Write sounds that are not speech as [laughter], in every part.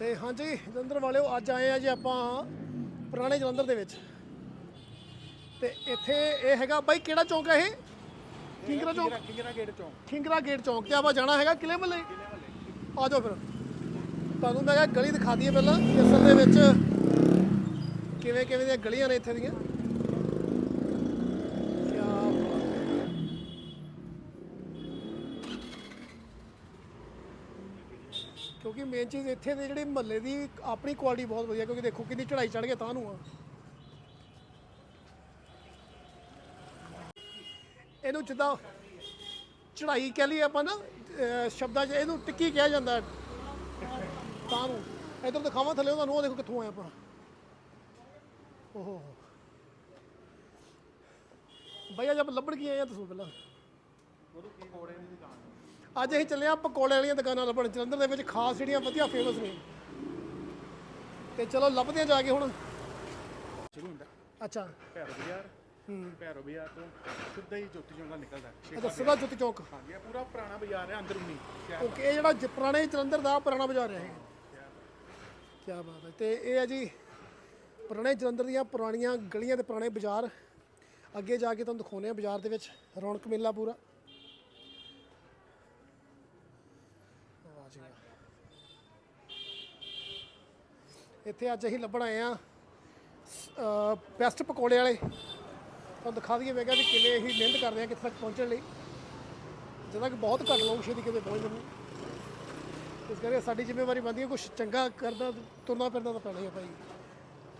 ਤੇ ਹਾਂਜੀ ਜਲੰਧਰ ਵਾਲਿਓ ਅੱਜ ਆਏ ਆ ਜੀ ਆਪਾਂ ਪੁਰਾਣੇ ਜਲੰਧਰ ਦੇ ਵਿੱਚ। ਤੇ ਇੱਥੇ ਇਹ ਹੈਗਾ ਬਾਈ ਕਿਹੜਾ ਚੌਂਕ ਹੈ ਇਹ? ਕਿੰਗਰਾ ਚੌਂਕ? ਕਿੰਗਰਾ ਗੇਟ ਚੌਂਕ। ਖਿੰਗਰਾ ਗੇਟ ਚੌਂਕ ਤੇ ਆਪਾਂ ਜਾਣਾ ਹੈਗਾ ਕਿਲੇ ਮੱਲੇ? ਆ ਜਾਓ ਫਿਰ। ਤੁਹਾਨੂੰ ਮੈਂ ਕਿਹਾ ਗਲੀ ਦਿਖਾ ਦਈਏ ਪਹਿਲਾਂ ਅਸਲ ਦੇ ਵਿੱਚ ਕਿਵੇਂ ਕਿਵੇਂ ਦੀਆਂ ਗਲੀਆਂ ਨੇ ਇੱਥੇ ਦੀਆਂ ਕਿਆ ਬਾਤ ਹੈ। ਕਿਉਂਕਿ ਮੇਨ ਚੀਜ਼ ਇੱਥੇ ਦੇ ਜਿਹੜੇ ਮਹੱਲੇ ਦੀ ਆਪਣੀ ਕੁਆਲਿਟੀ ਬਹੁਤ ਵਧੀਆ, ਕਿਉਂਕਿ ਦੇਖੋ ਕਿੰਨੀ ਚੜਾਈ ਚੜ ਕੇ ਤਾਂ ਨੂੰ ਆ। ਇਹਨੂੰ ਜਿੱਦਾਂ ਚੜਾਈ ਕਹਿ ਲਈ ਆਪਾਂ ਨਾ ਸ਼ਬਦਾਂ 'ਚ ਇਹਨੂੰ ਟਿੱਕੀ ਕਿਹਾ ਜਾਂਦਾ ਤਾਂ ਨੂੰ। ਇਧਰ ਦਿਖਾਵਾਂ ਥੱਲੇ ਤੁਹਾਨੂੰ ਉਹ ਦੇਖੋ ਕਿੱਥੋਂ ਆਏ ਆਪਾਂ। ਓਹੋ। ਭਈਆ ਜਦ ਲੱਭਣ ਕੀ ਆਏ ਆ ਦੱਸੋ ਪਹਿਲਾਂ। ਉਹਨੂੰ ਕੀ ਕੋੜੇ ਦੀ ਦੁਕਾਨ ਅੱਜ ਅਸੀਂ ਚੱਲੇ ਆ ਪਕੌੜੇ ਵਾਲੀਆਂ ਦੁਕਾਨਾਂ ਲੱਭਣ ਜਲੰਧਰ ਦੇ ਵਿੱਚ ਖਾਸ ਜਿਹੜੀਆਂ ਵਧੀਆ ਫੇਮਸ ਨੇ। ਤੇ ਚਲੋ ਲੱਭਦੇ ਆ ਜਾ ਕੇ ਹੁਣ। ਸ਼ੁਰੂ ਹੁੰਦਾ। ਅੱਛਾ। ਭੈਰੋ ਬਾਜ਼ਾਰ। ਹੂੰ। ਭੈਰੋ ਬਾਜ਼ਾਰ ਤੋਂ ਸਿੱਧਾ ਹੀ ਜੋਤੀ ਚੌਂਕ ਦਾ ਨਿਕਲਦਾ। ਅੱਛਾ ਸਿੱਧਾ ਜੁੱਤੀ ਚੌਕ। ਹਾਂਜੀ ਇਹ ਪੂਰਾ ਪੁਰਾਣਾ ਬਾਜ਼ਾਰ ਹੈ ਅੰਦਰੂਨੀ ਸ਼ਹਿਰ ਓਕੇ ਇਹ ਜਿਹੜਾ ਜ- ਪੁਰਾਣੇ ਜਲੰਧਰ ਦਾ ਪੁਰਾਣਾ ਬਾਜ਼ਾਰ ਹੈ ਕੀ ਬਾਤ ਹੈ। ਤੇ ਇਹ ਹੈ ਜੀ ਪੁਰਾਣੇ ਜਲੰਧਰ ਦੀਆਂ ਪੁਰਾਣੀਆਂ ਗਲੀਆਂ ਤੇ ਪੁਰਾਣੇ ਬਾਜ਼ਾਰ। ਅੱਗੇ ਜਾ ਕੇ ਤੁਹਾਨੂੰ ਦਿਖਾਉਂਦੇ ਆ ਬਾਜ਼ਾਰ ਦੇ ਵਿੱਚ ਰੌਣਕ ਮੇਲਾ ਪੂਰਾ ਵਾਹ ਜੀ ਵਾਹ। ਇੱਥੇ ਅੱਜ ਅਸੀਂ ਲੱਭਣ ਆਏ ਆ ਬੈਸਟ ਪਕੌੜੇ ਵਾਲੇ। ਤੁਹਾਨੂੰ ਦਿਖਾ ਦਈਏ, ਮੈਂ ਕਿਹਾ ਵੀ ਕਿਵੇਂ ਅਸੀਂ ਮਿਹਨਤ ਕਰਦੇ ਆ ਕਿੱਥੇ ਤੱਕ ਪਹੁੰਚਣ ਲਈ। ਜਦੋਂ ਕਿ ਬਹੁਤ ਘੱਟ ਲੋਕ ਛੇਤੀ ਕਿਤੇ ਪਹੁੰਚਦੇ ਨੇ ਇਸ ਕਰਕੇ ਸਾਡੀ ਜ਼ਿੰਮੇਵਾਰੀ ਬਣਦੀ ਹੈ ਕੁਝ ਚੰਗਾ ਕਰਦਾ ਤੁਰਨਾ ਫਿਰਨਾ ਤਾਂ ਪੈਣਾ ਹੀ ਆ ਭਾਈ।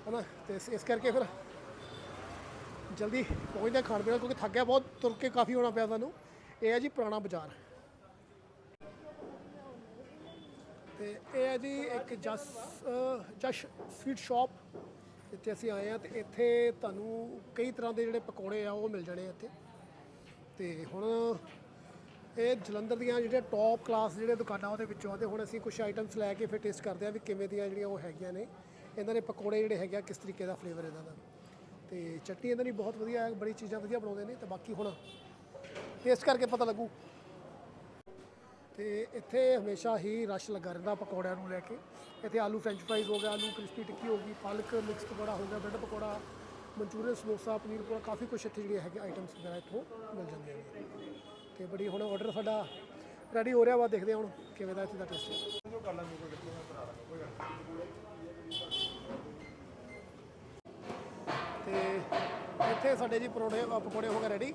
ਹਨਾ? ਤੇ ਇਸ- ਕਰਕੇ ਫਿਰ ਜਲਦੀ ਪਹੁੰਚਦਾ ਖਾਣ ਪੀਣ ਕਿਉਂਕਿ ਥੱਕਿਆ ਬਹੁਤ, ਤੁਰ ਕੇ ਕਾਫੀ ਹੋਣਾ ਪਿਆ ਸਾਨੂੰ। ਇਹ ਹੈ ਜੀ ਪੁਰਾਣਾ ਬਾਜ਼ਾਰ। ਤੇ ਇਹ ਹੈ ਜੀ ਇੱਕ ਜਸ ਜਸ਼ ਸਵੀਟ ਸ਼ਾਪ। ਇੱਥੇ ਅਸੀਂ ਆਏ ਆ ਤੇ ਇੱਥੇ ਤੁਹਾਨੂੰ ਕਈ ਤਰ੍ਹਾਂ ਦੇ ਜਿਹੜੇ ਪਕੌੜੇ ਆ ਉਹ ਮਿਲ ਜਾਣੇ ਇੱਥੇ। ਤੇ ਹੁਣ ਇਹ ਜਲੰਧਰ ਦੀਆਂ ਜਿਹੜੀਆਂ ਟੌਪ ਕਲਾਸ ਜਿਹੜੇ ਦੁਕਾਨਾਂ ਉਹਦੇ ਵਿੱਚੋਂ ਆ ਤੇ ਹੁਣ ਅਸੀਂ ਕੁਝ ਆਈਟਮਸ ਲੈ ਕੇ ਫਿਰ ਟੇਸਟ ਕਰਦੇ ਆ ਵੀ ਕਿਵੇਂ ਦੀਆਂ ਜਿਹੜੀਆਂ ਉਹ ਹੈਗੀਆਂ ਨੇ। ਇਹਨਾਂ ਦੇ ਪਕੌੜੇ ਜਿਹੜੇ ਹੈਗੇ ਆ, ਕਿਸ ਤਰੀਕੇ ਦਾ ਫਲੇਵਰ ਇਹਨਾਂ ਦਾ। ਤੇ ਚਟਨੀ ਇਹਨਾਂ ਦੀ ਬਹੁਤ ਵਧੀਆ ਹੈ, ਬੜੀ ਚੀਜ਼ਾਂ ਵਧੀਆ ਬਣਾਉਂਦੇ ਨੇ ਤੇ ਬਾਕੀ ਹੁਣ ਟੇਸਟ ਕਰਕੇ ਪਤਾ ਲੱਗੂ। ਤੇ ਇੱਥੇ ਹਮੇਸ਼ਾ ਹੀ ਰਸ਼ ਲੱਗਾ ਰਹਿੰਦਾ ਪਕੌੜਿਆਂ ਨੂੰ ਲੈ ਕੇ। ਇੱਥੇ ਆਲੂ ਫ੍ਰੈਂਚ ਫਰਾਈਜ਼ ਹੋ ਗਿਆ, ਆਲੂ ਕ੍ਰਿਸਪੀ ਟਿੱਕੀ ਹੋ ਗਈ, ਪਾਲਕ ਮਿਕਸ ਪਕੌੜਾ ਹੋ ਗਿਆ ਬ੍ਰੈਡ ਪਕੌੜਾ, ਮਨਚੂਰੀਅਨ ਸਮੋਸਾ, ਪਨੀਰ ਪਕੌੜਾ, ਕਾਫੀ ਕੁਝ ਇੱਥੇ ਜਿਹੜੇ ਹੈਗੇ ਆਈਟਮਸ ਵਗੈਰਾ ਇੱਥੋਂ ਮਿਲ ਜਾਂਦੇ ਨੇ। ਤੇ ਬੜੀ ਹੁਣ ਆਰਡਰ ਸਾਡਾ ਰੈਡੀ ਹੋ ਰਿਹਾ ਵਾ ਦੇਖਦੇ ਹਾਂ ਹੁਣ ਕਿਵੇਂ ਦਾ ਇੱਥੇ ਦਾ ਟੇਸਟ ਹੈ। ਤੇ ਇੱਥੇ ਸਾਡੇ ਜੀ ਪਰੌੜੇ ਪਕੌੜੇ ਹੋ ਗਏ ਰੈਡੀ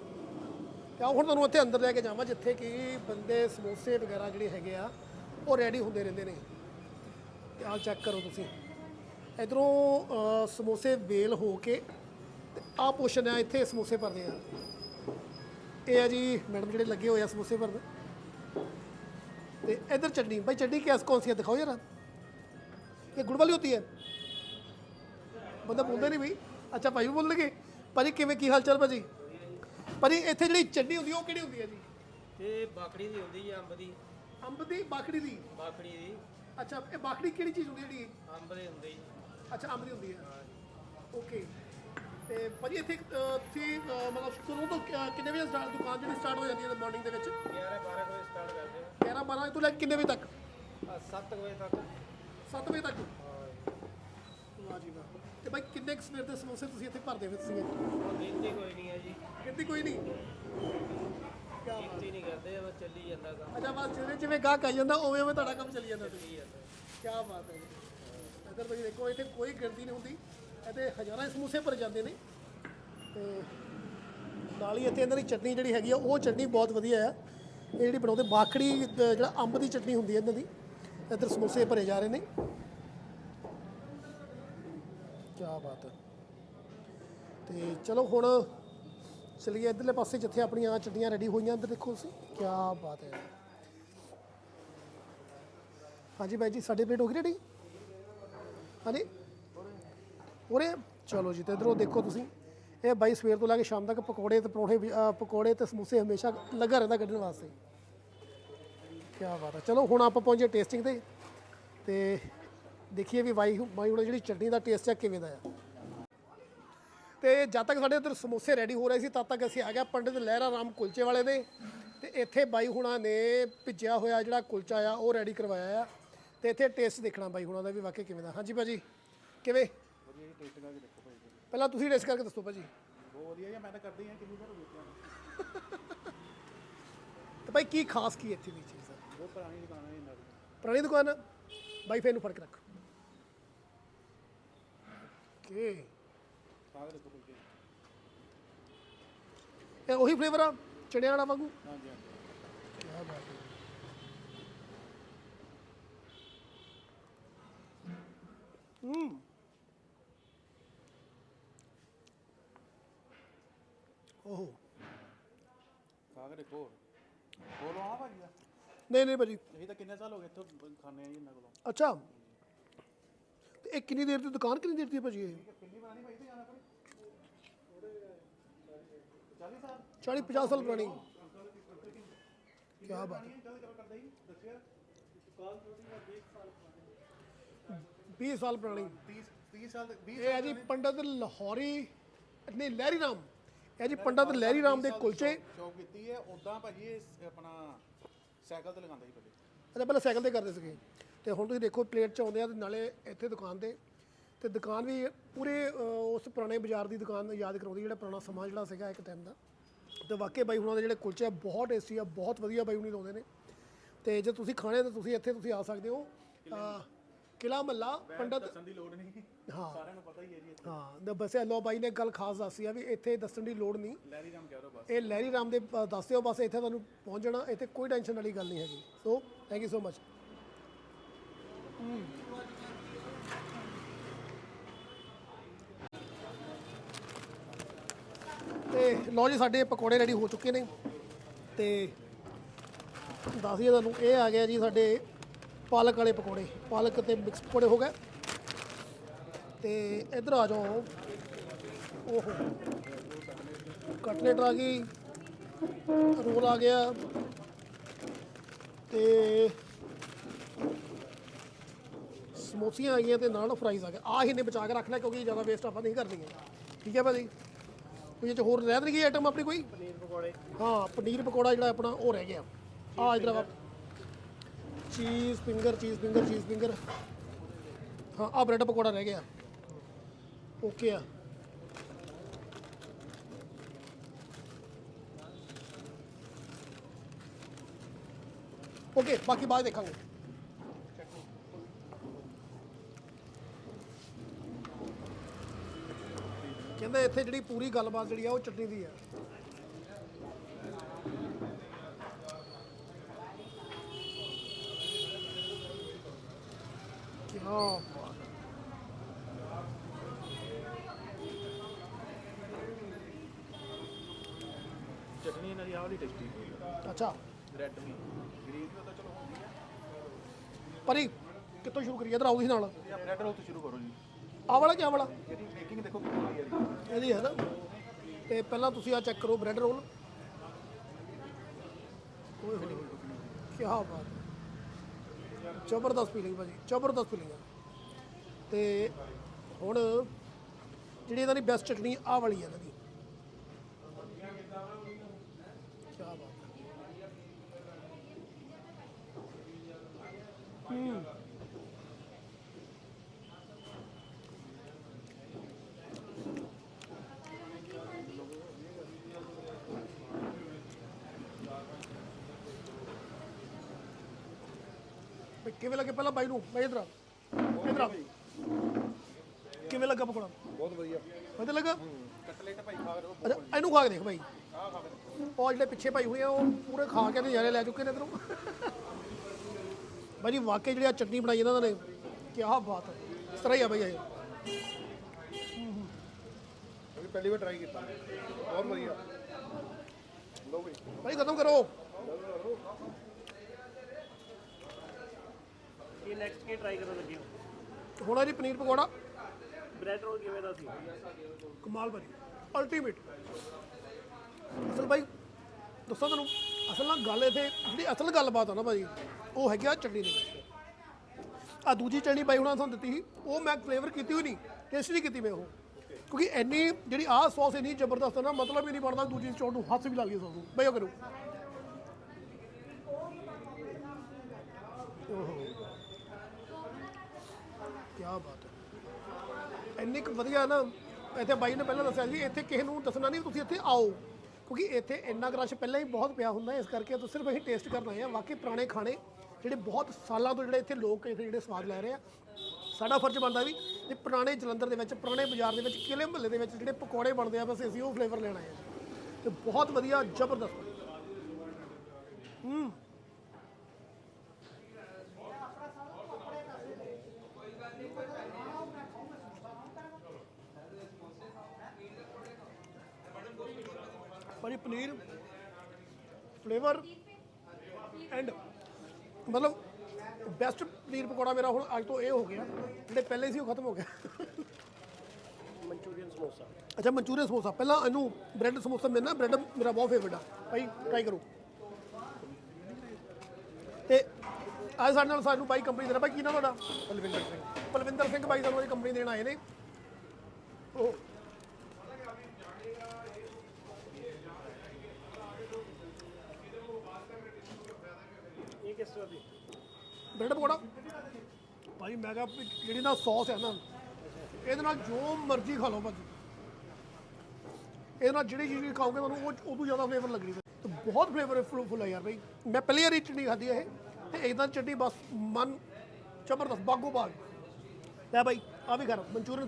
ਤੇ ਆਓ ਹੁਣ ਤੁਹਾਨੂੰ ਉੱਥੇ ਅੰਦਰ ਲੈ ਕੇ ਜਾਵਾਂ, ਜਿੱਥੇ ਕਿ ਬੰਦੇ ਸਮੋਸੇ ਵਗੈਰਾ ਜਿਹੜੇ ਹੈਗੇ ਆ, ਉਹ ਰੈਡੀ ਹੁੰਦੇ ਰਹਿੰਦੇ ਨੇ। ਤੇ ਆਹ ਚੈੱਕ ਕਰੋ ਤੁਸੀਂ। ਇਧਰੋਂ ਸਮੋਸੇ ਵੇਲ ਹੋ ਕੇ ਤੇ ਆਹ ਪੋਸ਼ਨ ਆ, ਇੱਥੇ ਸਮੋਸੇ ਭਰਦੇ ਆ। ਇਹ ਆ ਜੀ ਮੈਡਮ ਜਿਹੜੇ ਲੱਗੇ ਹੋਏ ਆ ਸਮੋਸੇ ਭਰਨ। ਤੇ ਇਧਰ ਚਟਨੀ ਭਾਈ ਚਟਨੀ ਕਿਸ ਕੌਣ ਸੀ ਦਿਖਾਓ ਯਾਰ ਇਹ ਗੁੜਵਾਲੀ ਹੁੰਦੀ ਹੈ। ਬੰਦਾ ਬੋਲਦਾ ਨਹੀਂ ਭਾਈ ਅੱਛਾ, ਭਾਈ ਵੀ ਬੋਲਣਗੇ। ਭਾਜੀ, ਕਿਵੇਂ, ਕੀ ਹਾਲ ਚਾਲ ਭਾਜੀ? ਭਾਜੀ ਇੱਥੇ ਜਿਹੜੀ ਚਟਨੀ ਹੁੰਦੀ ਆ, ਉਹ ਕਿਹੜੀ ਹੁੰਦੀ ਹੈ ਜੀ? ਇਹ ਬਾਕੜੀ ਦੀ ਹੁੰਦੀ ਆ ਅੰਬ ਦੀ। ਅੰਬ ਦੀ? ਬਾਖੜੀ ਦੀ? ਬਾਕੜੀ ਦੀ। ਅੱਛਾ ਇਹ ਬਾਖੜੀ ਕਿਹੜੀ ਚੀਜ਼ ਹੁੰਦੀ ਹੈ ਜਿਹੜੀ? ਅੰਬ ਦੀ ਹੁੰਦੀ। ਅੱਛਾ ਅੰਬ ਦੀ ਹੁੰਦੀ ਹੈ ਓਕੇ। ਤੇ ਭਾਜੀ ਇੱਥੇ ਅਹ, ਤੁਸੀਂ ਅਹ, ਮਤਲਬ ਕਦੋਂ ਤੋਂ ਕਿ- ਕਿੰਨੇ ਵਜੇ ਸਟਾਰਟ ਦੁਕਾਨ ਜਿਹੜੀ ਸਟਾਰਟ ਹੋ ਜਾਂਦੀ ਹੈ ਮਾਰਨਿੰਗ ਦੇ ਵਿੱਚ? 11 12 ਵਜੇ ਸਟਾਰਟ ਕਰਦੇ 11 12 ਤੋਂ ਲੈ ਕੇ ਕਿੰਨੇ ਵਜੇ ਤੱਕ? ਆ 7 ਵਜੇ ਤੱਕ। 7 ਵਜੇ ਤੱਕ। ਵਾਹ ਜੀ ਵਾਹ ਤੇ ਭਾਈ ਕਿੰਨੇ ਕੁ ਸਵੇਰ ਦੇ ਸਮੋਸੇ ਤੁਸੀਂ ਇੱਥੇ ਭਰਦੇ ਫਿਰ ਉਹ ਗਿਣਤੀ ਕੋਈ ਨਹੀਂ ਹੈ ਜੀ। ਕਿੰਨੀ ਕੋਈ ਨਹੀਂ? ਬਾਤ। ਗਿਣਤੀ ਨਹੀਂ ਕਰਦੇ ਬਸ ਚੱਲੀ ਜਾਂਦਾ ਕੰਮ। ਅੱਛਾ ਬਸ ਜਿਵੇਂ ਜਿਵੇਂ ਗਾਹਕ ਆਈ ਜਾਂਦਾ ਉਵੇਂ ਉਵੇਂ ਤੁਹਾਡਾ ਕੰਮ ਚੱਲੀ ਜਾਂਦਾ। ਤੁਸੀਂ ਚੱਲੀ ਜਾਂਦਾ। ਕੀ ਬਾਤ ਹੈ ਇਧਰ ਤੁਸੀਂ ਦੇਖੋ ਇੱਥੇ ਕੋਈ ਗਿਣਤੀ ਨਹੀਂ ਹੁੰਦੀ। ਇੱਥੇ ਹਜ਼ਾਰਾਂ ਸਮੋਸੇ ਭਰ ਜਾਂਦੇ ਨੇ। ਤੇ ਨਾਲ ਹੀ ਇੱਥੇ ਇਹਨਾਂ ਦੀ ਚਟਨੀ ਜਿਹੜੀ ਹੈਗੀ ਆ ਉਹ ਚਟਨੀ ਬਹੁਤ ਵਧੀਆ ਆ। ਇਹ ਜਿਹੜੀ ਬਣਾਉਂਦੇ ਬਾਖੜੀ ਅ, ਜਿਹੜਾ ਅੰਬ ਦੀ ਚਟਨੀ ਹੁੰਦੀ ਹੈ ਇਹਨਾਂ ਦੀ ਇੱਧਰ ਸਮੋਸੇ ਭਰੇ ਜਾ ਰਹੇ ਨੇ। ਕੀ ਬਾਤ ਹੈ। ਤੇ ਚਲੋ ਹੁਣ ਚਲਿਏ ਇਧਰਲੇ ਪਾਸੇ ਜਿੱਥੇ ਆਪਣੀਆਂ ਚਟਨੀਆਂ ਰੈਡੀ ਹੋਈਆਂ, ਇੱਧਰ ਦੇਖੋ ਤੁਸੀਂ। ਕੀ ਬਾਤ ਹੈ। ਹਾਂਜੀ ਬਾਈ ਜੀ, ਸਾਡੇ ਪਲੇਟ ਹੋ ਗਈ ਰੈਡੀ ਹਾਂਜੀ? ਉਰੇ? ਚਲੋ ਜੀ, ਤੇ ਇਧਰੋਂ ਦੇਖੋ ਤੁਸੀਂ। ਇਹ ਬਾਈ ਸਵੇਰ ਤੋਂ ਲੈ ਕੇ ਸ਼ਾਮ ਤੱਕ ਪਕੌੜੇ ਤੇ ਪਰੌਂਠੇ ਪਕੌੜੇ ਤੇ ਸਮੋਸੇ ਹਮੇਸ਼ਾ ਲੱਗਾ ਰਹਿੰਦਾ ਕੱਢਣ ਵਾਸਤੇ। ਕੀ ਬਾਤ ਹੈ। ਚਲੋ ਹੁਣ ਆਪਾਂ ਪਹੁੰਚੇ ਟੇਸਟਿੰਗ ਤੇ। ਤੇ ਦੇਖੀਏ ਵੀ ਬਾਈ ਬਾਈ ਹੁਣ ਜਿਹੜੀ ਚਟਨੀ ਦਾ ਟੇਸਟ ਹੈ ਕਿਵੇਂ ਦਾ ਆ। ਤੇ ਜਦ ਤੱਕ ਸਾਡੇ ਉੱਧਰ ਸਮੋਸੇ ਰੈਡੀ ਹੋ ਰਹੇ ਸੀ ਤਦ ਤੱਕ ਅਸੀਂ ਆ ਗਿਆ ਪੰਡਿਤ ਲਹਿਰਾ ਰਾਮ ਕੁਲਚੇ ਵਾਲੇ ਦੇ। ਤੇ ਇੱਥੇ ਬਾਈ ਹੁਣਾਂ ਨੇ ਭਿੱਜਿਆ ਹੋਇਆ ਜਿਹੜਾ ਕੁਲਚਾ ਆ ਉਹ ਰੈਡੀ ਕਰਵਾਇਆ ਆ। ਤੇ ਇੱਥੇ ਟੇਸਟ ਦੇਖਣਾ ਬਾਈ ਹੁਣਾਂ ਦਾ ਵੀ ਵਾਕਿਆ ਕਿਵੇਂ ਦਾ। ਹਾਂਜੀ ਭਾਜੀ ਕਿਵੇਂ? ਵਧੀਆ ਜੀ ਟੇਸਟ ਕਰਕੇ ਦੇਖੋ। ਪਹਿਲਾਂ ਤੁਸੀਂ ਟੇਸਟ ਕਰਕੇ ਦੱਸੋ ਭਾਜੀ। ਬਹੁਤ ਵਧੀਆ ਜੀ ਮੈਂ ਤਾਂ ਕਰਦੀ ਹਾਂ ਕਿੰਨੀ ਵਾਰ ਹੋ ਗਈ ਤੇ ਭਾਈ ਕੀ ਖਾਸ ਕੀ ਇੱਥੇ ਦੀ ਚੀਜ਼ ਆ? ਬਹੁਤ ਪੁਰਾਣੀ ਦੁਕਾਨ ਹੈ ਜੀ ਇਹਨਾਂ ਦੀ ਪੁਰਾਣੀ ਦੁਕਾਨ ਆ? ਬਾਈ ਫੇਰ ਨੂੰ ਫ਼ਰਕ ਰੱਖ। ਕੇ ਕੇ ਦੇਖੋ ਭਾਈ ਜੀ ਇਹ ਉਹੀ ਫਲੇਵਰ ਆ ਚੜਿਆਂ ਵਾਲਾ ਵਾਂਗੂ? ਹਾਂਜੀ ਕੀ ਬਾਤ ਹੈ ਹੂੰ। ਓਹ। ਖਾ ਕੇ ਦੇਖੋ ਬੋਲੋ ਆ ਭਾਜੀ ਦਾ। ਨਹੀਂ ਨਹੀਂ ਭਾਜੀ। ਅਸੀਂ ਤਾਂ ਕਿੰਨੇ ਸਾਲ ਹੋ ਗਏ ਇੱਥੋਂ ਖਾਣੇ ਆ ਜੀ ਇਹਨਾਂ ਕੋਲੋਂ? ਅੱਛਾ। ਇਹ ਕਿੰਨੀ ਦੇਰ ਦੀ ਦੁਕਾਨ ਕਿੰਨੀ ਦੇਰ ਦੀ ਹੈ ਭਾਜੀ ਇਹ? ਕਿੰਨੀ ਪੁਰਾਣੀ ਭਾਈ ਤੇ ਜਾਣਾ ਪਰ 40 ਸਾਲ 40 50 ਸਾਲ ਪੁਰਾਣੀ। ਕੀ ਬਾਤ ਹੈ। ਕਦ ਕਦ ਕਰਦਾ ਜੀ ਦੱਸਿਆ 20 ਸਾਲ ਪੁਰਾਣੀ। 30 30 ਸਾਲ 20 ਇਹ ਹੈ ਜੀ ਪੰਡਤ ਲਾਹੌਰੀ ਨਹੀਂ ਲਹਿਰੀ ਰਾਮ ਇਹ ਜੀ ਪੰਡਤ ਲਹਿਰੀ ਰਾਮ ਦੇ ਕੁਲਚੇ ਸ਼ੌਪ ਕੀਤੀ ਹੈ ਉਦਾਂ ਭਾਜੀ ਇਹ ਆਪਣਾ ਸਾਈਕਲ ਤੇ ਲਗਾਉਂਦਾ ਪਹਿਲੇ ਅੱਛਾ ਪਹਿਲਾਂ ਸਾਈਕਲ ਤੇ ਕਰਦੇ ਸੀਗੇ। ਤੇ ਹੁਣ ਤੁਸੀਂ ਦੇਖੋ ਪਲੇਟ ਚ ਆਉਂਦੇ ਆ ਤੇ ਨਾਲੇ ਇੱਥੇ ਦੁਕਾਨ ਤੇ ਤੇ ਦੁਕਾਨ ਵੀ ਪੂਰੇ ਉਸ ਪੁਰਾਣੇ ਬਾਜ਼ਾਰ ਦੀ ਦੁਕਾਨ ਯਾਦ ਕਰਾਉਂਦੀ ਜਿਹੜਾ ਪੁਰਾਣਾ ਸਮਾਂ ਜਿਹੜਾ ਸੀਗਾ ਇੱਕ ਟਾਈਮ ਦਾ। ਤੇ ਵਾਕਈ ਬਾਈ ਹੁਣਾਂ ਦੇ ਜਿਹੜੇ ਕੁਲਚੇ ਆ ਬਹੁਤ ਟੇਸਟੀ ਆ ਬਹੁਤ ਵਧੀਆ ਬਾਈ ਹੁਣੀ ਲਾਉਂਦੇ ਨੇ। ਤੇ ਜੇ ਤੁਸੀਂ ਖਾਣੇ ਤਾਂ ਤੁਸੀਂ ਇੱਥੇ ਤੁਸੀਂ ਆ ਸਕਦੇ ਹੋ ਅਹ, ਕਿਲ੍ਹਾ ਮੱਲਾ ਪੰਡਤ ਦੱਸਣ ਦੀ ਲੋੜ ਨਹੀਂ। ਹਾਂ। ਸਾਰਿਆਂ ਨੂੰ ਪਤਾ ਹੀ ਹੈ ਜੀ ਇੱਥੇ। ਹਾਂ ਦ ਬਸ ਲੋ ਬਾਈ ਨੇ ਇੱਕ ਗੱਲ ਖਾਸ ਦੱਸੀ ਆ ਵੀ ਇੱਥੇ ਦੱਸਣ ਦੀ ਲੋੜ ਨਹੀਂ। ਲੈਰੀ ਰਾਮ ਕਹਿ ਰਹੇ ਬਸ। ਇਹ ਲਹਿਰੀ ਰਾਮ ਦੇ ਅ, ਦੱਸ ਦਿਓ ਬਸ ਇੱਥੇ ਤੁਹਾਨੂੰ ਪਹੁੰਚ ਜਾਣਾ ਇੱਥੇ ਕੋਈ ਟੈਨਸ਼ਨ ਵਾਲੀ ਗੱਲ ਨਹੀਂ ਹੈਗੀ। So thank you so much ਤੇ ਲਓ ਜੀ, ਸਾਡੇ ਪਕੌੜੇ ਰੈਡੀ ਹੋ ਚੁੱਕੇ ਨੇ। ਤੇ ਦੱਸ ਤੁਹਾਨੂੰ, ਇਹ ਆ ਗਿਆ ਜੀ ਸਾਡੇ ਪਾਲਕ ਵਾਲੇ ਪਕੌੜੇ। ਪਾਲਕ ਤੇ ਮਿਕਸ ਪਕੌੜੇ ਹੋ ਗਏ। ਤੇ ਇਧਰ ਆ ਜਾਓ। ਓਹੋ। ਕਟਲੇਟ ਆ ਗਈ। ਰੋਲ ਆ ਗਿਆ। ਤੇ ਸਮੋਸੀਆਂ ਆ ਗਈਆਂ ਤੇ ਨਾਲ ਫਰਾਈਜ਼ ਆ ਗਿਆ ਆਹ ਹੀ ਨੇ ਬਚਾ ਕੇ ਰੱਖ ਲਿਆ ਕਿਉਂਕਿ ਜ਼ਿਆਦਾ ਵੇਸਟ ਆਪਾਂ ਨਹੀਂ ਕਰਨੀ ਹੈ ਠੀਕ ਹੈ ਭਾਜੀ? ਕੋਈ ਇਹ ਚ ਹੋਰ ਰਹਿ ਗਈ ਆਈਟਮ ਆਪਣੀ ਕੋਈ? ਪਨੀਰ ਪਕੌੜੇ। ਹਾਂ ਪਨੀਰ ਪਕੌੜਾ ਜਿਹੜਾ ਆਪਣਾ ਉਹ ਰਹਿ ਗਿਆ। ਆ ਇਧਰ ਆ। ਚੀਜ਼ ਫਿੰਗਰ ਚੀਜ਼ ਫਿੰਗਰ ਚੀਜ਼ ਫਿੰਗਰ। ਹਾਂ ਆ ਬ੍ਰੈਡ ਪਕੌੜਾ ਰਹਿ ਗਿਆ। ਓਕੇ ਆ। ਓਕੇ ਬਾਕੀ ਬਾਅਦ ਦੇਖਾਂਗੇ। ਕਹਿੰਦੇ ਇੱਥੇ ਜਿਹੜੀ ਪੂਰੀ ਗੱਲਬਾਤ ਜਿਹੜੀ ਆ ਉਹ ਚਟਨੀ ਦੀ ਆ। ਕੀ ਬਾਤ ਚਟਨੀ ਇਹਨਾਂ ਦੀ ਆਹ ਵਾਲੀ ਟੇਸਟੀ ਅੱਛਾ। ਰੈੱਡ ਵੀ ਗ੍ਰੀਨ ਵੀ ਤਾਂ ਚਲੋ ਹੁੰਦੀ ਹੈ ਪਰੀ ਕਿੱਥੋਂ ਸ਼ੁਰੂ ਕਰੀਏ? ਇਧਰ ਆਓ ਤੁਸੀਂ ਨਾਲ। ਰੈੱਡ ਰੋਲ ਤੋਂ ਸ਼ੁਰੂ ਕਰੋ ਜੀ। ਆਹ ਵਾਲਾ ਵਾਲਾ? ਇਹਦੀ ਮੇਕਿੰਗ ਦੇਖੋ ਕਿੰਨੀ ਵਧੀਆ ਜੀ ਇਹਦੀ ਹੈ ਨਾ। ਤੇ ਪਹਿਲਾਂ ਤੁਸੀਂ ਆ ਚੈੱਕ ਕਰੋ ਬ੍ਰੈਡ ਰੋਲ ਓਏ ਹੋਏ ਕੀ ਬਾਤ ਹੈ। ਜ਼ਬਰਦਸਤ ਫੀਲਿੰਗ ਭਾਜੀ, ਜ਼ਬਰਦਸਤ ਫੀਲਿੰਗ ਹੈ। ਤੇ ਹੁਣ ਜਿਹੜੀ ਇਹਨਾਂ ਦੀ ਬੈਸਟ ਚਟਨੀ, ਆਹ ਵਾਲੀ ਹੈ ਇਹਨਾਂ ਦੀ। ਕੀ ਬਾਤ ਹੈ। ਹੂੰ। ਬਾਈ ਨੂੰ ਬਾਈ ਇਧਰ ਇਧਰ ਕਿਵੇਂ ਲੱਗਾ ਪਕੌੜਾ? ਬਹੁਤ ਵਧੀਆ। ਵਧੀਆ ਲੱਗਾ? ਕਟਲੇਟ ਭਾਈ ਖਾ ਰਹੇ ਹੋ ਅੱਛਾ ਇਹਨੂੰ ਖਾ ਕੇ ਦੇਖ ਬਾਈ। ਆਹ ਖਾ ਕੇ ਉਹ ਜਿਹੜੇ ਪਿੱਛੇ ਭਾਈ ਹੋਏ ਆ ਉਹ ਪੂਰੇ ਖਾ ਕੇ ਨਜ਼ਾਰੇ ਲੈ ਚੁੱਕੇ ਨੇ ਇਧਰੋਂ। ਬਾਈ ਜੀ ਵਾਕਈ ਜਿਹੜੀ ਆ ਚਟਨੀ ਬਣਾਈ ਇਹਨਾਂ ਨੇ ਕੀ ਬਾਤ ਹੈ ਇਸ ਤਰ੍ਹਾਂ ਹੀ ਆ ਬਾਈ ਇਹ। ਪਹਿਲੀ ਵਾਰ ਟਰਾਈ ਕੀਤਾ। ਬਹੁਤ ਵਧੀਆ। ਲੋ ਬਈ। ਬਾਈ ਖਤਮ ਕਰੋ। ਕੀ ਨੈਕਸਟ ਕੀ ਟਰਾਈ ਕਰਨ ਲੱਗੇ ਹੋ। ਹੁਣ ਆ ਜੀ ਪਨੀਰ ਪਕੌੜਾ। ਬ੍ਰੈਡ ਰੋਲ ਕਿਵੇਂ ਦਾ ਸੀ? ਕਮਾਲ ਭਾਜੀ ਅਲਟੀਮੇਟ ਅਸਲ ਭਾਈ ਦੱਸਾਂ ਤੁਹਾਨੂੰ ਅਸਲ ਨਾਲ ਗੱਲ ਇਥੇ ਜਿਹੜੀ ਅਸਲ ਗੱਲਬਾਤ ਆ ਨਾ ਭਾਜੀ ਉਹ ਹੈਗੀ ਆ ਚਟਨੀ ਦੇ। ਵਿੱਚ ਆ ਦੂਜੀ ਚਟਨੀ ਬਾਈ ਹੁਣਾਂ ਤੁਹਾਨੂੰ ਦਿੱਤੀ ਸੀ ਉਹ ਮੈਂ ਫਲੇਵਰ ਕੀਤੀ ਹੋਈ ਨਹੀਂ ਟੇਸਟ ਨਹੀਂ ਕੀਤੀ ਮੈਂ ਉਹ। ਕਿਉਂਕਿ ਇੰਨੀ ਜਿਹੜੀ ਆਹ ਸੌਸ ਇੰਨੀ ਜ਼ਬਰਦਸਤ ਹੈ ਨਾ ਮਤਲਬ ਹੀ ਨਹੀਂ ਬਣਦਾ ਦੂਜੀ ਚੌਲ ਨੂੰ ਹੱਥ ਵੀ ਲੱਗ ਗਈ ਸੌਸ ਨੂੰ। ਬਈ ਉਹ ਕਰੋ। ਬਾਤ ਹੈ। ਇੰਨੀ ਕੁ ਵਧੀਆ ਨਾ, ਇੱਥੇ ਬਾਈ ਨੇ ਪਹਿਲਾਂ ਦੱਸਿਆ ਸੀ, ਇੱਥੇ ਕਿਸੇ ਨੂੰ ਦੱਸਣਾ ਨਹੀਂ, ਤੁਸੀਂ ਇੱਥੇ ਆਓ। ਕਿਉਂਕਿ ਇੱਥੇ ਇੰਨਾ ਕੁ ਰਸ਼ ਪਹਿਲਾਂ ਹੀ ਬਹੁਤ ਪਿਆ ਹੁੰਦਾ, ਇਸ ਕਰਕੇ ਤੁਸੀਂ ਸਿਰਫ ਅਸੀਂ ਟੇਸਟ ਕਰਨ ਆਏ ਆ ਵਾਕਈ ਪੁਰਾਣੇ ਖਾਣੇ, ਜਿਹੜੇ ਬਹੁਤ ਸਾਲਾਂ ਤੋਂ ਜਿਹੜੇ ਇੱਥੇ ਲੋਕ ਇੱਥੇ ਜਿਹੜੇ ਸਵਾਦ ਲੈ ਰਹੇ ਆ, ਸਾਡਾ ਫਰਜ਼ ਬਣਦਾ ਵੀ ਕਿ ਪੁਰਾਣੇ ਜਲੰਧਰ ਦੇ ਵਿੱਚ, ਪੁਰਾਣੇ ਬਾਜ਼ਾਰ ਦੇ ਵਿੱਚ, ਕਿਲੇ ਮਹੱਲੇ ਦੇ ਵਿੱਚ ਜਿਹੜੇ ਪਕੌੜੇ ਬਣਦੇ ਆ, ਬਸ ਅਸੀਂ ਉਹ ਫਲੇਵਰ ਲੈਣਾ ਹੈ। ਤੇ ਬਹੁਤ ਵਧੀਆ, ਜ਼ਬਰਦਸਤ। ਹੂੰ। ਪਨੀਰ ਫਲੇਵਰ ਐਂਡ ਮਤਲਬ ਬੈਸਟ ਪਨੀਰ ਪਕੌੜਾ ਮੇਰਾ ਹੁਣ ਅੱਜ ਤੋਂ ਇਹ ਹੋ ਗਿਆ ਜਿਹੜੇ ਪਹਿਲੇ ਸੀ ਉਹ ਖਤਮ ਹੋ ਗਿਆ ਮਨਚੂਰੀਅਨ ਸਮੋਸਾ। ਅੱਛਾ ਮਨਚੂਰੀਅਨ ਸਮੋਸਾ। ਪਹਿਲਾਂ ਇਹਨੂੰ ਬ੍ਰੈਡ ਸਮੋਸਾ ਮਿਲਣਾ ਬ੍ਰੈਡ ਮੇਰਾ ਬਹੁਤ ਫੇਵਰਟ ਆ। ਭਾਈ ਟਰਾਈ ਕਰੋ। ਤੇ ਅੱਜ ਸਾਡੇ ਨਾਲ ਸਾਨੂੰ ਬਾਈ ਕੰਪਨੀ ਦੇਣਾ। ਭਾਈ ਕੀ ਨਾਮ ਤੁਹਾਡਾ? ਬਲਵਿੰਦਰ ਸਿੰਘ। ਪਲਵਿੰਦਰ ਸਿੰਘ ਬਾਈ ਸਾਨੂੰ ਇਹ ਕੰਪਨੀ ਦੇਣ ਆਏ ਨੇ। ਉਹ ਇਹ ਕਿਸ ਤਰ੍ਹਾਂ ਦੀ ਬ੍ਰੈਡ ਪਕੌੜਾ। ਭਾਈ, ਮੈਂ ਕਿਹਾ ਵੀ ਜਿਹੜੀ ਨਾ ਸੌਸ ਹੈ ਨਾ, ਇਹਦੇ ਨਾਲ ਜੋ ਮਰਜ਼ੀ ਖਾ ਲਓ ਭਾਜੀ। ਇਹਦੇ ਨਾਲ ਜਿਹੜੀ ਚੀਜ਼ ਵੀ ਖਾਓਗੇ ਤੁਹਾਨੂੰ, ਉਹ ਉਹ ਤੋਂ ਜ਼ਿਆਦਾ ਫਲੇਵਰ ਲੱਗਣੀ ਤੇ ਬਹੁਤ ਫਲੇਵਰਫੁਲ ਫੁੱਲ ਹੈ ਯਾਰ ਭਾਈ। ਮੈਂ ਪਹਿਲੀ ਵਾਰੀ ਚਟਨੀ ਖਾਧੀ ਹੈ ਇਹ। ਤੇ ਇੱਕਦਮ ਚਟਨੀ ਬਸ ਮਨ ਜ਼ਬਰਦਸਤ, ਬਾਗੋ ਬਾਗ। ਲੈ ਭਾਈ ਆ ਵੀ ਕਰ ਮਨਚੂਰਨ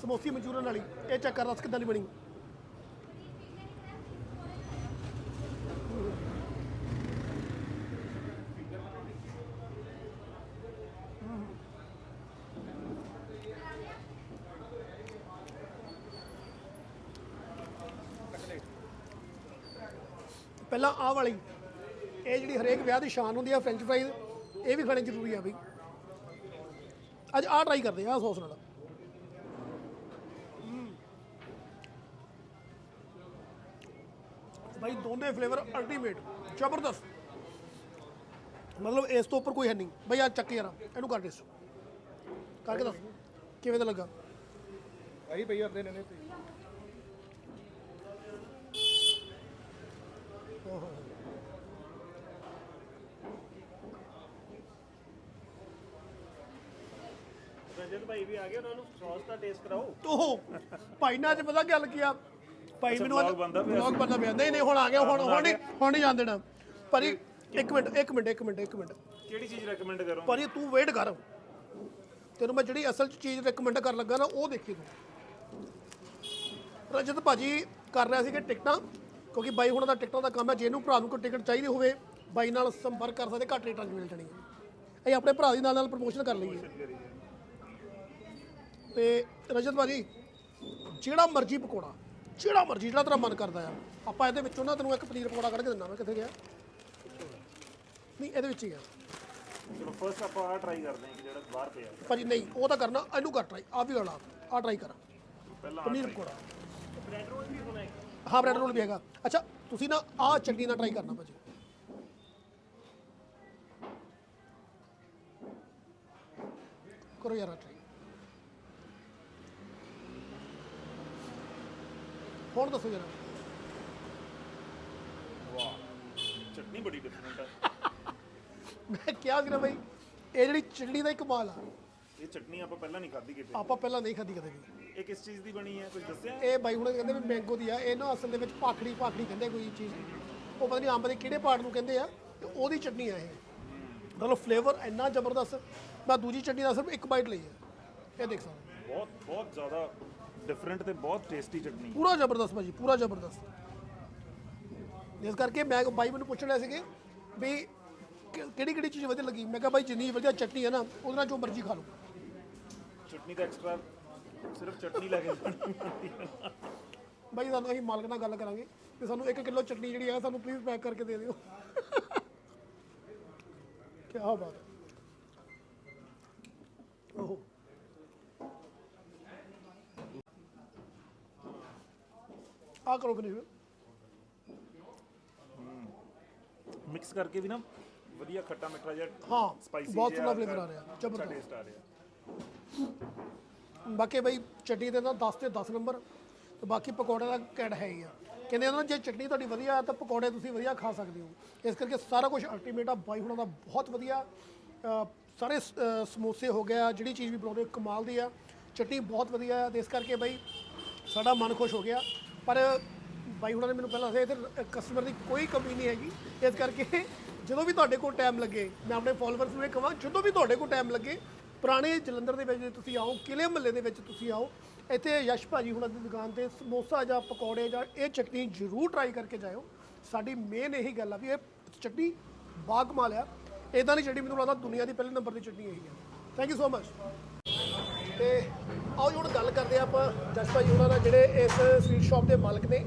ਸਮੋਸੀ ਮਨਚੂਰਨ ਵਾਲੀ, ਇਹ ਚੈੱਕ ਕਰ ਦੱਸ ਕਿੱਦਾਂ ਦੀ ਬਣੀ। ਪਹਿਲਾਂ ਆਹ ਵਾਲੀ, ਇਹ ਜਿਹੜੀ ਹਰੇਕ ਵਿਆਹ ਦੀ ਸ਼ਾਨ ਹੁੰਦੀ ਆ ਫ੍ਰੈਂਚ ਫਰਾਈਜ਼ ਇਹ ਵੀ ਖਾਣੇ ਜ਼ਰੂਰੀ ਆ ਬਈ। ਅੱਜ ਆਹ ਟਰਾਈ ਕਰਦੇ ਆ, ਆਹ ਸੌਸ ਨਾਲ। ਭਾਈ ਦੋਨੇ ਫਲੇਵਰ ਅਲਟੀਮੇਟ ਜ਼ਬਰਦਸਤ। ਮਤਲਬ ਇਸ ਤੋਂ ਉੱਪਰ ਕੋਈ ਹੈ ਨਹੀਂ। ਬਈ ਆ ਚੱਕ ਯਾਰ, ਇਹਨੂੰ ਕਰ ਟੇਸਟ ਕਰਕੇ ਦੱਸ, ਕਿਵੇਂ ਦਾ ਲੱਗਾ? ਆਹੀ ਪਈ ਜਾਂਦੇ ਨੇ ਤੇ। ਰਜਤ ਤੈਨੂੰ ਮੈਂ ਜਿਹੜੀ ਅਸਲ ਚੀਜ਼ ਰეკਮੈਂਡ ਕਰਨ ਲੱਗਾ ਨਾ ਉਹ ਦੇਖੀ ਰਜਤ ਭਾਜੀ ਕਰ ਰਿਹਾ ਸੀ ਕਿ ਟਿਕਟਾਂ। ਕਿਉਂਕਿ ਬਾਈ ਹੁਣ ਦਾ ਟਿਕਟਾਂ ਦਾ ਕੰਮ ਹੈ ਜਿਹਨੂੰ ਭਰਾ ਨੂੰ ਕੋਈ ਟਿਕਟ ਚਾਹੀਦੀ ਹੋਵੇ ਬਾਈ ਨਾਲ ਸੰਪਰਕ ਕਰ ਸਕਦੇ ਘੱਟ ਰੇਟਾਂ 'ਚ ਮਿਲ ਜਾਣੀ ਹੈ। ਅਸੀਂ ਆਪਣੇ ਭਰਾ ਦੀ ਨਾਲ ਨਾਲ ਪ੍ਰਮੋਸ਼ਨ ਕਰ ਲਈਏ। ਤੇ ਰਜਤ ਭਾਜੀ ਜਿਹੜਾ ਮਰਜ਼ੀ ਪਕੌੜਾ ਜਿਹੜਾ ਮਰਜ਼ੀ ਜਿਹੜਾ ਤੇਰਾ ਮਨ ਕਰਦਾ ਆ ਆਪਾਂ ਇਹਦੇ ਵਿੱਚੋਂ ਨਾ ਤੈਨੂੰ ਇੱਕ ਪਨੀਰ ਪਕੌੜਾ ਕੱਢ ਕੇ ਦਿੰਦਾ ਮੈਂ ਕਿੱਥੇ ਗਿਆ? ਨਹੀਂ ਇਹਦੇ ਵਿੱਚ ਹੀ ਆ। ਚਲੋ ਫਰਸਟ ਆਪਾਂ ਆ ਟਰਾਈ ਕਰਦੇ ਹਾਂ ਕਿ ਜਿਹੜਾ ਬਾਹਰ ਪਿਆ। ਭਾਜੀ ਨਹੀਂ ਉਹ ਤਾਂ ਕਰਨਾ ਇਹਨੂੰ ਕਰ ਟਰਾਈ ਆ ਵੀ ਵਾਲਾ ਆ ਟਰਾਈ ਕਰ। ਪਹਿਲਾਂ ਪਨੀਰ ਪਕੌੜਾ। ਬ੍ਰੈਡ ਰੋਲ ਵੀ ਹੋਣਾ ਹੈ ਬ੍ਰੈਡ ਰੋਲ ਵੀ ਹੈਗਾ। ਅੱਛਾ ਤੁਸੀਂ ਨਾ ਆਹ ਚਟਨੀ ਨਾਲ ਟਰਾਈ ਕਰਨਾ ਭਾਜੀ। ਕਰੋ ਯਾਰ ਟਰਾਈ ਹੁਣ ਦੱਸੋ ਜਰਾ। ਵਾਹ ਚਟਨੀ ਬੜੀ ਡਿਫਰੈਂਟ ਹੈ [laughs] ਮੈਂ ਕਿਹਾ ਸੀ ਨਾ ਭਾਈ ਇਹ ਜਿਹੜੀ ਚਟਨੀ ਦਾ ਹੀ ਕਮਾਲ ਆ। ਇਹ ਚਟਨੀ ਆਪਾਂ ਪਹਿਲਾਂ ਨਹੀਂ ਖਾਧੀ ਕਿਤੇ। ਆਪਾਂ ਪਹਿਲਾਂ ਨਹੀਂ ਖਾਧੀ ਕਦੇ ਵੀ। ਇਹ ਕਿਸ ਚੀਜ਼ ਦੀ ਬਣੀ ਹੈ? ਕੁਝ ਦੱਸਿਆ? ਇਹ ਬਾਈ ਹੁਣ ਕਹਿੰਦੇ ਵੀ ਮੈਂਗੋ ਦੀ ਆ। ਇਹ ਨਾ ਅਸਲ ਦੇ ਵਿੱਚ ਪਾਖੜੀ ਪਾਖੜੀ ਕਹਿੰਦੇ ਕੋਈ ਚੀਜ਼। ਉਹ ਪਤਾ ਨਹੀਂ ਅੰਬ ਦੇ ਕਿਹੜੇ ਪਾਰਟ ਨੂੰ ਕਹਿੰਦੇ ਆ ਤੇ ਉਹਦੀ ਚਟਨੀ ਆ ਇਹ। ਮਤਲਬ ਫਲੇਵਰ ਇੰਨਾ ਜ਼ਬਰਦਸਤ। ਮੈਂ ਦੂਜੀ ਚਟਨੀ ਦਾ ਸਿਰਫ ਇੱਕ ਬਾਈਟ ਲਈ ਹੈ ਇਹ ਦੇਖ ਸਕਦੇ ਬਹੁਤ ਬਹੁਤ ਜ਼ਿਆਦਾ ਡਿਫਰੈਂਟ ਤੇ ਬਹੁਤ ਟੇਸਟੀ ਚਟਨੀ। ਪੂਰਾ ਜ਼ਬਰਦਸਤ ਭਾਜੀ ਪੂਰਾ ਜ਼ਬਰਦਸਤ। ਇਸ ਕਰਕੇ ਮੈਂ ਬਾਈ ਮੈਨੂੰ ਪੁੱਛ ਰਿਹਾ ਸੀਗੇ ਵੀ ਕਿਹੜੀ ਕਿਹੜੀ ਚੀਜ਼ ਵਧੀਆ ਲੱਗੀ? ਮੈਂ ਕਿਹਾ ਬਾਈ ਜਿੰਨੀ ਵਧੀਆ ਚਟਨੀ ਹੈ ਨਾ ਉਹਦੇ ਨਾਲ ਜੋ ਮਰਜ਼ੀ ਖਾ ਲਓ। ਚਟਨੀ ਦਾ ਐਕਸਟਰਾ ਸਿਰਫ ਚਟਨੀ ਲੈ ਕੇ ਜਾਣੀ ਪੈਂਦੀ ਹੈ। ਬਾਈ ਸਾਨੂੰ ਅਸੀਂ ਮਾਲਕ ਨਾਲ ਗੱਲ ਕਰਾਂਗੇ ਕਿ ਸਾਨੂੰ 1 ਕਿਲੋ ਚਟਨੀ ਜਿਹੜੀ ਹੈ ਸਾਨੂੰ ਪਲੀਜ਼ ਪੈਕ ਕਰਕੇ ਦੇ ਦਿਓ। ਕੀ ਬਾਤ ਹੈ। ਓਹੋ। ਆ ਕਰੋ ਫਿਨਿਸ਼ ਮਿਕਸ ਕਰਕੇ ਵੀ ਨਾ ਵਧੀਆ ਖੱਟਾ ਮਿੱਠਾ ਜਿਹਾ ਹਾਂ ਸਪਾਈਸੀ ਬਹੁਤ ਸੋਹਣਾ ਫਲੇਵਰ ਆ ਰਿਹਾ ਜ਼ਬਰਦਸਤ। ਟੇਸਟ ਆ ਰਿਹਾ। ਬਾਕੀ ਬਈ ਚਟਨੀ ਦੇ ਤਾਂ 10 ਤੇ 10 ਨੰਬਰ ਤੇ ਬਾਕੀ ਪਕੌੜੇ ਦਾ ਕੈਡ ਹੈ ਹੀ ਆ। ਕਹਿੰਦੇ ਆ ਜੇ ਚਟਨੀ ਤੁਹਾਡੀ ਵਧੀਆ ਆ ਤਾਂ ਪਕੌੜੇ ਤੁਸੀਂ ਵਧੀਆ ਖਾ ਸਕਦੇ ਹੋ। ਇਸ ਕਰਕੇ ਸਾਰਾ ਕੁਝ ਅਲਟੀਮੇਟ ਆ ਬਾਈ ਹੁਣਾਂ ਦਾ ਬਹੁਤ ਵਧੀਆ ਸਾਰੇ ਸ- ਅ, ਸਮੋਸੇ ਹੋ ਗਿਆ ਜਿਹੜੀ ਚੀਜ਼ ਵੀ ਬਣਾਉਂਦੇ ਹੋ, ਕਮਾਲ ਦੀ ਆ। ਚਟਨੀ ਬਹੁਤ ਵਧੀਆ ਆ ਤੇ ਇਸ ਕਰਕੇ ਬਈ ਸਾਡਾ ਮਨ ਖੁਸ਼ ਹੋ ਗਿਆ। ਪਰ ਬਾਈ ਹੁਣਾਂ ਨੇ ਮੈਨੂੰ ਪਹਿਲਾਂ ਦੱਸਿਆ ਇੱਥੇ ਕਸਟਮਰ ਦੀ ਕੋਈ ਕਮੀ ਨਹੀਂ ਹੈਗੀ। ਇਸ ਕਰਕੇ ਜਦੋਂ ਵੀ ਤੁਹਾਡੇ ਕੋਲ ਟਾਈਮ ਲੱਗੇ ਮੈਂ ਆਪਣੇ ਫਾਲੋਅਰਸ ਨੂੰ ਇਹ ਕਹਾਂ ਜਦੋਂ ਵੀ ਤੁਹਾਡੇ ਕੋਲ ਟਾਈਮ ਲੱਗੇ ਪੁਰਾਣੇ ਜਲੰਧਰ ਦੇ ਵਿੱਚ ਜੇ ਤੁਸੀਂ ਆਓ ਕਿਲੇ ਮਹੱਲੇ ਦੇ ਵਿੱਚ ਤੁਸੀਂ ਆਓ ਇੱਥੇ ਯਸ਼ ਭਾਜੀ ਹੁਣਾਂ ਦੀ ਦੁਕਾਨ ਤੇ ਸਮੋਸਾ ਜਾਂ ਪਕੌੜੇ ਜਾਂ ਇਹ ਚਟਨੀ ਜ਼ਰੂਰ ਟਰਾਈ ਕਰਕੇ ਜਾਇਓ। ਸਾਡੀ ਮੇਨ ਇਹੀ ਗੱਲ ਆ ਵੀ ਇਹ ਚਟਨੀ ਬਾਗਮਾਲ ਆ। ਇਦਾਂ ਦੀ ਚਟਨੀ ਮੈਨੂੰ ਲੱਗਦਾ ਦੁਨੀਆ ਦੀ ਪਹਿਲੇ ਨੰਬਰ ਦੀ ਚਟਨੀ ਇਹੀ ਆ। ਥੈਂਕ ਯੂ ਸੋ ਮਚ ਤੇ ਆਓ ਜੀ ਹੁਣ ਗੱਲ ਕਰਦੇ ਆ ਆਪਾਂ ਜਸ ਭਾਈ ਉਹਨਾਂ ਦਾ ਜਿਹੜੇ ਇਸ ਸਵੀਟ ਸ਼ਾਪ ਦੇ ਮਾਲਕ ਨੇ।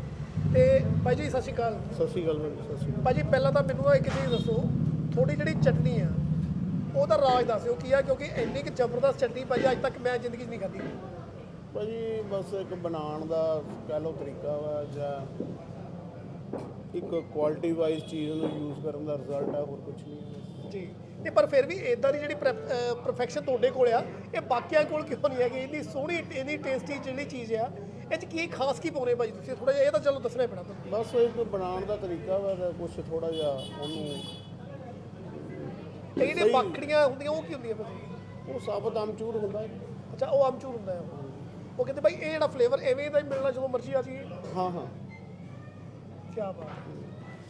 ਤੇ ਭਾਈ ਜੀ ਸਤਿ ਸ਼੍ਰੀ ਅਕਾਲ। ਸਤਿ ਸ਼੍ਰੀ ਅਕਾਲ ਮੈਡਮ ਸਤਿ ਸ਼੍ਰੀ ਭਾਜੀ ਪਹਿਲਾਂ ਤਾਂ ਮੈਨੂੰ ਇੱਕ ਚੀਜ਼ ਦੱਸੋ ਥੋੜੀ ਜਿਹੜੀ ਚਟਨੀ ਆ ਉਹਦਾ ਰਾਜ ਦੱਸਿਓ ਕੀ ਆ ਕਿਉਂਕਿ ਇੰਨੀ ਕਿ ਜ਼ਬਰਦਸਤ ਚਟਨੀ ਭਾਜੀ ਅੱਜ ਤੱਕ ਮੈਂ ਜ਼ਿੰਦਗੀ 'ਚ ਨਹੀਂ ਖਾਧੀ। ਭਾਜੀ ਬਸ ਇੱਕ ਬਣਾਉਣ ਦਾ ਕਹਿ ਲਓ ਤਰੀਕਾ ਵਾ ਜਾਂ ਇੱਕ ਕੁਆਲਿਟੀ ਵਾਈਜ਼ ਚੀਜ਼ ਨੂੰ ਯੂਜ਼ ਕਰਨ ਦਾ ਰਿਜ਼ਲਟ ਆ ਹੋਰ ਕੁਝ ਨਹੀਂ ਹੈ ਜੀ। ਨਹੀਂ ਪਰ ਫਿਰ ਵੀ ਇਦਾਂ ਦੀ ਜਿਹੜੀ ਪਰਫੈਕਸ਼ਨ ਤੁਹਾਡੇ ਕੋਲ ਆ ਇਹ ਬਾਕੀਆਂ ਕੋਲ ਕਿਉਂ ਨਹੀਂ ਹੈਗੀ? ਇੰਨੀ ਸੋਹਣੀ ਇੰਨੀ ਟੇਸਟੀ ਜਿਹੜੀ ਚੀਜ਼ ਆ ਇਹ 'ਚ ਕੀ ਖਾਸ ਕੀ ਪਾਉਣੇ ਭਾਜੀ ਤੁਸੀਂ? ਥੋੜਾ ਜਿਹਾ ਇਹ ਤਾਂ ਚਲੋ ਦੱਸਣਾ ਪੈਣਾ ਤੁਹਾਨੂੰ। ਬਸ ਇੱਕ ਬਣਾਉਣ ਦਾ ਤਰੀਕਾ ਵਾ ਤਾਂ ਕੁਝ ਥੋੜਾ ਜਿਹਾ ਉਹਨੂੰ ਤੇ ਜਿਹੜੇ ਬਾਕੜੀਆਂ ਹੁੰਦੀਆਂ ਉਹ ਕੀ ਹੁੰਦੀਆਂ ਭਾਜੀ ਉਹ ਸਾਬਤ ਆਮਚੂਰ ਹੁੰਦਾ ਹੈ। ਅੱਛਾ ਉਹ ਆਮਚੂਰ ਹੁੰਦਾ ਹੈ। ਉਹ ਕਹਿੰਦੇ ਭਾਈ ਇਹ ਜਿਹੜਾ ਫਲੇਵਰ ਐਵੇਂ ਦਾ ਹੀ ਮਿਲਣਾ ਜਦੋਂ ਮਰਜ਼ੀ ਆ ਜੀ ਹਾਂ ਹਾਂ। ਕੀ ਬਾਤ ਹੈ।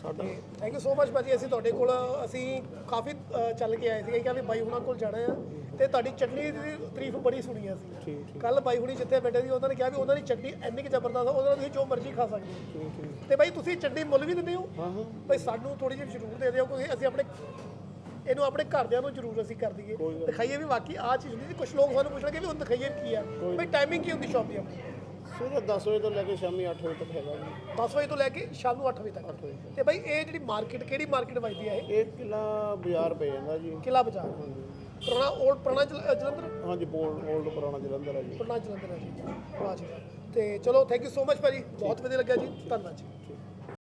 ਸਾਡਾ ਥੈਂਕ ਯੂ ਸੋ ਮਚ ਭਾਜੀ ਅਸੀਂ ਤੁਹਾਡੇ ਕੋਲ ਅਸੀਂ ਕਾਫੀ ਅ, ਚੱਲ ਕੇ ਆਏ ਸੀਗੇ। ਕਿ ਵੀ ਬਾਈ ਹੁਣਾਂ ਕੋਲ ਜਾਣਾ ਆ ਤੇ ਤੁਹਾਡੀ ਚਟਨੀ ਦੀ ਤਾਰੀਫ ਬੜੀ ਸੁਣੀ ਅਸੀਂ। ਠੀਕ ਕੱਲ ਬਾਈ ਹੁਣੀ ਜਿੱਥੇ ਬੈਠੇ ਸੀ ਉਹਨਾਂ ਨੇ ਕਿਹਾ ਵੀ ਉਹਨਾਂ ਦੀ ਚਟਨੀ ਇੰਨੀ ਕਿ ਜ਼ਬਰਦਸਤ ਆ ਉਹਦੇ ਨਾਲ ਤੁਸੀਂ ਜੋ ਮਰਜ਼ੀ ਖਾ ਸਕਦੇ ਹੋ। ਠੀਕ ਠੀਕ। ਤੇ ਬਾਈ ਤੁਸੀਂ ਚਟਨੀ ਮੁੱਲ ਵੀ ਦਿੰਦੇ ਹੋ? ਹਾਂ ਹਾਂ। ਭਾਈ ਸਾਨੂੰ ਥੋੜੀ ਜਿਹੀ ਜ਼ਰੂਰ ਦੇ ਦਿਓ ਕਿਉਂਕਿ ਅਸੀਂ ਆਪਣੇ ਇਹਨੂੰ ਆਪਣੇ ਘਰਦਿਆਂ ਨੂੰ ਜ਼ਰੂਰ ਅਸੀਂ ਕਰ ਦਈਏ। ਦਿਖਾਈਏ ਵੀ ਵਾਕਈ ਆ ਚੀਜ਼ ਹੁੰਦੀ ਸੀ। ਕੁਝ ਲੋਕ ਸਾਨੂੰ ਪੁੱਛਣਗੇ ਵੀ ਹੁਣ ਦਿਖਾਈਏ ਕੀ ਆ। ਭਾਈ ਟਾਈਮਿੰਗ ਕੀ ਹੁੰਦੀ ਸ਼ਾਪ ਦੀ ਆਪਣੀ? ਸਵੇਰੇ 10 ਵਜੇ ਤੋਂ ਲੈ ਕੇ ਸ਼ਾਮੀ 8 ਵਜੇ ਤੱਕ ਹੈਗਾ ਜੀ। 10 ਵਜੇ ਤੋਂ ਲੈ ਕੇ ਸ਼ਾਮ ਨੂੰ 8 ਵਜੇ ਤੱਕ। ਤੇ ਭਾਈ ਇਹ ਜਿਹੜੀ ਮਾਰਕੀਟ ਕਿਹੜੀ ਮਾਰਕੀਟ ਵੱਜਦੀ ਆ ਇਹ? ਇਹ ਕਿਲਾ ਬਾਜ਼ਾਰ ਪੈ ਜਾਂਦਾ ਜੀ। ਕਿਲਾ ਬਾਜ਼ਾਰ। ਪੁਰਾਣਾ 올ਡ ਪੁਰਾਣਾ ਜਲ- ਜਲੰਧਰ? ਹਾਂਜੀ ਬੋਲ 올ਡ ਪੁਰਾਣਾ ਜਲੰਧਰ ਹੈ ਜੀ। ਪੁਰਾਣਾ ਜਲੰਧਰ ਹੈ ਜੀ। ਵਾਹ ਜੀ। ਤੇ ਚਲੋ ਥੈਂਕ ਯੂ ਸੋ ਮਚ ਭਾਜੀ। ਬਹੁਤ ਵਧੀਆ ਲੱਗਿਆ ਜੀ। ਧੰਨਵਾਦ ਜੀ।